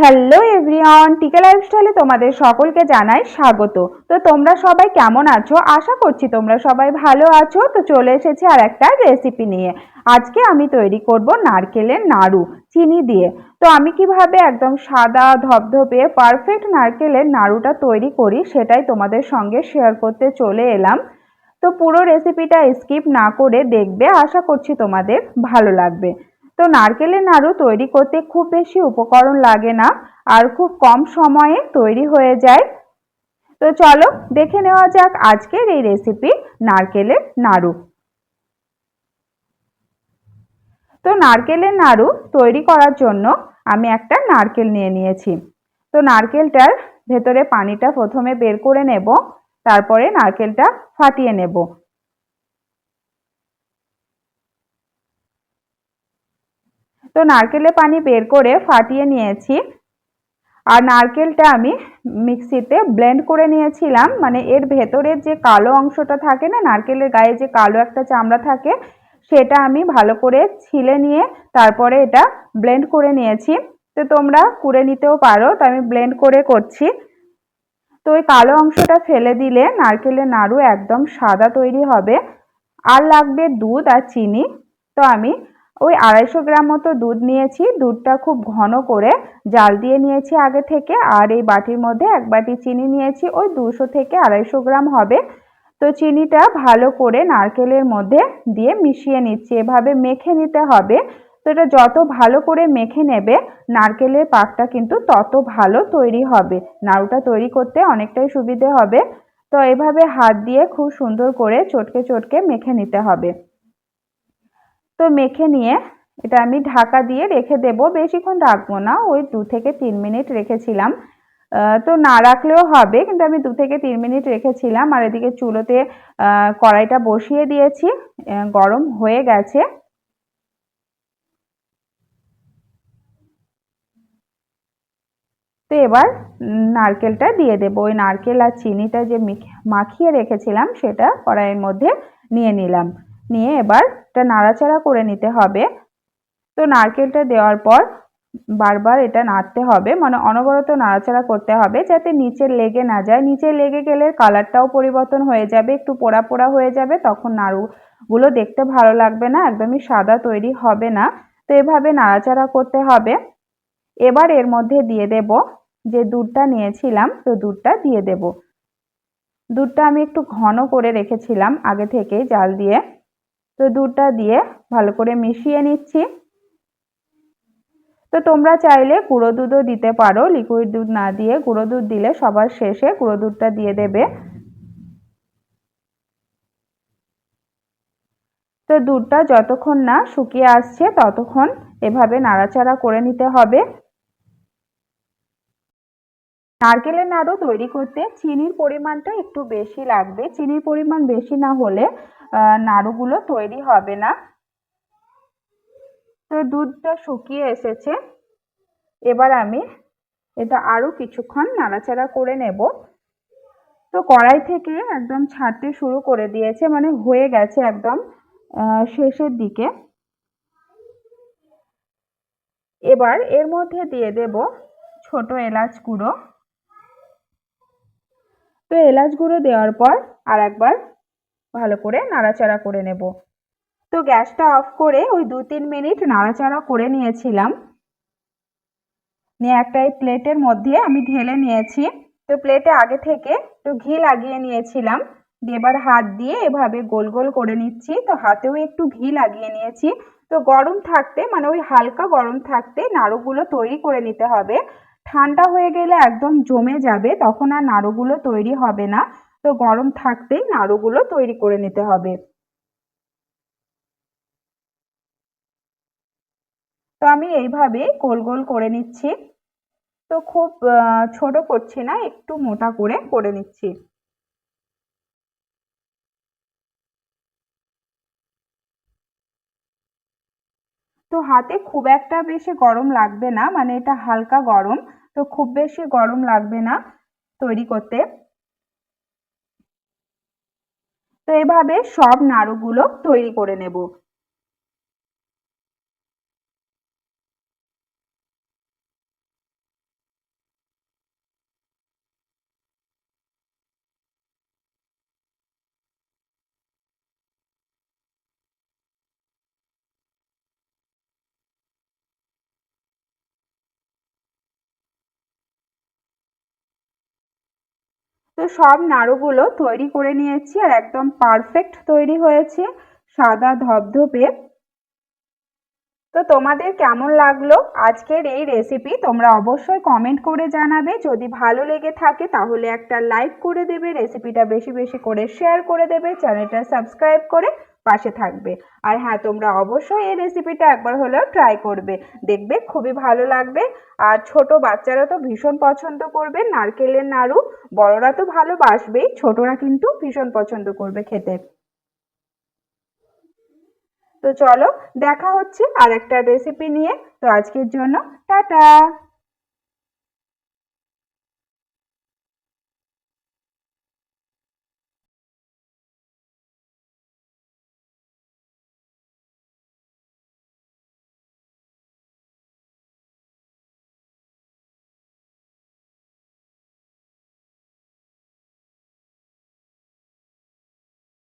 Hello everyone টিকা লাইফস্টাইলে তোমাদের সকলকে জানাই স্বাগত। তো তোমরা সবাই কেমন আছো? আশা করছি তোমরা সবাই ভালো আছো। তো চলে এসেছি আর একটা রেসিপি নিয়ে। আজকে আমি তৈরি করব নারকেলের নাড়ু, চিনি দিয়ে। তো আমি কীভাবে একদম সাদা ধপধপে পারফেক্ট নারকেলের নাড়ুটা তৈরি করি সেটাই তোমাদের সঙ্গে শেয়ার করতে চলে এলাম। তো পুরো রেসিপিটা স্কিপ না করে দেখবে। আশা করছি তোমাদের ভালো লাগবে। তো নারকেলের নাড়ু তৈরি করতে খুব বেশি উপকরণ লাগে না আর খুব কম সময়ে তৈরি হয়ে যায়। তো চলো দেখে নেওয়া যাক আজকের এই রেসিপি নারকেলের নাড়ু। তো নারকেলের নাড়ু তৈরি করার জন্য আমি একটা নারকেল নিয়ে নিয়েছি। তো নারকেলটার ভেতরে পানিটা প্রথমে বের করে নেব, তারপরে নারকেলটা ফাটিয়ে নেব। তো নারকেলের পানি বের করে ফাটিয়ে নিয়েছি। আর নারকেলটা আমি মিক্সিতে ব্লেন্ড করে নিয়েছিলাম। মানে এর ভেতরের যে কালো অংশটা থাকে না, নারকেলের গায়ে যে কালো একটা চামড়া থাকে, সেটা আমি ভালো করে ছিলে নিয়ে তারপরে এটা ব্লেন্ড করে নিয়েছি। তো তোমরা করে নিতেও পারো, তো আমি ব্লেন্ড করে করছি। তো ওই কালো অংশটা ফেলে দিলে নারকেলের নাড়ু একদম সাদা তৈরি হবে। আর লাগবে দুধ আর চিনি। তো আমি ওই আড়াইশো গ্রাম মতো দুধ নিয়েছি। দুধটা খুব ঘন করে জাল দিয়ে নিয়েছি আগে থেকে। আর এই বাটির মধ্যে এক বাটি চিনি নিয়েছি। ওই দুশো থেকে আড়াইশো গ্রাম হবে। তো চিনিটা ভালো করে নারকেলের মধ্যে দিয়ে মিশিয়ে নিচ্ছি। এভাবে মেখে নিতে হবে। তো এটা যত ভালো করে মেখে নেবে, নারকেলের পাকটা কিন্তু তত ভালো তৈরি হবে। নাড়ুটা তৈরি করতে অনেকটাই সুবিধে হবে। তো এভাবে হাত দিয়ে খুব সুন্দর করে চটকে চটকে মেখে নিতে হবে। তো মেখে নিয়ে এটা আমি ঢাকা দিয়ে রেখে দেব। বেশিক্ষণ রাখব না, ওই দু থেকে তিন মিনিট রেখেছিলাম। তো না রাখলেও হবে, কিন্তু আমি দু থেকে তিন মিনিট রেখেছিলাম। আর এদিকে চুলোতে কড়াইটা বসিয়ে দিয়েছি। গরম হয়ে গেছে। তো এবার নারকেলটা দিয়ে দেব। ওই নারকেল আর চিনিটা যে মাখিয়ে রেখেছিলাম, সেটা কড়াইয়ের মধ্যে নিয়ে নিলাম। নিয়ে এবার এটা নাড়াচাড়া করে নিতে হবে। তো নারকেলটা দেওয়ার পর বারবার এটা নাড়তে হবে। মানে অনবরত নাড়াচাড়া করতে হবে যাতে নিচে লেগে না যায়। নিচে লেগে গেলে কালারটাও পরিবর্তন হয়ে যাবে, একটু পোড়া পোড়া হয়ে যাবে, তখন নাড়ুগুলো দেখতে ভালো লাগবে না, একদমই সাদা তৈরি হবে না। তো এভাবে নাড়াচাড়া করতে হবে। এবার এর মধ্যে দিয়ে দেব যে দুধটা নিয়েছিলাম, তো দুধটা দিয়ে দেব। দুধটা আমি একটু ঘন করে রেখেছিলাম আগে থেকে জাল দিয়ে। তো দুধটা দিয়ে ভালো করে মিশিয়ে নিচ্ছি। তো তোমরা চাইলে গুঁড়ো দুধও দিতে পারো লিকুইড দুধ না দিয়ে। গুঁড়ো দুধ দিলে সবার শেষে গুঁড়ো দুধটা দিয়ে দেবে। তো দুধটা যতক্ষণ না শুকিয়ে আসছে, ততক্ষণ এভাবে নাড়াচাড়া করে নিতে হবে। নারকেলের নাড়ু তৈরি করতে চিনির পরিমাণটা একটু বেশি লাগবে। চিনির পরিমাণ বেশি না হলে নাড়ুগুলো তৈরি হবে না। তো দুধটা শুকিয়ে এসেছে। এবার আমি এটা আরও কিছুক্ষণ নাড়াচাড়া করে নেব। তো কড়াই থেকে একদম ছাড়তে শুরু করে দিয়েছে মানে হয়ে গেছে একদম শেষের দিকে। এবার এর মধ্যে দিয়ে দেব ছোট এলাচ গুঁড়ো। তো এলাচ গুঁড়ো দেওয়ার পর আর একবার ভালো করে নাড়াচাড়া করে নেব। তো গ্যাসটা অফ করে ওই দু তিন মিনিট নাড়াচাড়া করে নিয়েছিলাম। নিয়ে একটা এই প্লেটের মধ্যে আমি ঢেলে নিয়েছি। তো প্লেটে আগে থেকে একটু ঘি লাগিয়ে নিয়েছিলাম। এবার হাত দিয়ে এভাবে গোল গোল করে নিচ্ছি। তো হাতেও একটু ঘি লাগিয়ে নিয়েছি। তো গরম থাকতে মানে ওই হালকা গরম থাকতে নাড়ুগুলো তৈরি করে নিতে হবে। ঠান্ডা হয়ে গেলে একদম জমে যাবে, তখন আর নাড়ুগুলো তৈরি হবে না। তো গরম থাকতেই নাড়ুগুলো তৈরি করে নিতে হবে। তো আমি এইভাবে গোল গোল করে নিচ্ছি। তো খুব ছোট করছি না, একটু মোটা করে করে নিচ্ছি। তো হাতে খুব একটা বেশি গরম লাগবে না মানে এটা হালকা গরম, তো খুব বেশি গরম লাগবে না তৈরি করতে। তো এভাবে সব নাড়ুগুলো তৈরি করে নেব। তো সব নাড়ুগুলো তৈরি করে নিয়েছি আর একদম পারফেক্ট তৈরি হয়েছে সাদা ধবধবে। তো তোমাদের কেমন লাগল আজকের এই রেসিপি তোমরা অবশ্যই কমেন্ট করে জানাবে। যদি ভালো লেগে থাকে তাহলে একটা লাইক করে দেবে রেসিপিটা বেশি বেশি করে শেয়ার করে দেবে চ্যানেলটা সাবস্ক্রাইব করে পাশে থাকবে। আর হ্যাঁ তোমরা অবশ্যই এই রেসিপিটা একবার হলেও ট্রাই করবে। দেখবে খুবই ভালো লাগবে। আর ছোট বাচ্চারা তো ভীষণ পছন্দ করবে। নারকেলের নাড়ু, বড়রা তো ভালোবাসবেই, ছোটরা কিন্তু ভীষণ পছন্দ করবে খেতে। তো চলো, দেখা হচ্ছে আর একটা রেসিপি নিয়ে। তো আজকের জন্য টাটা!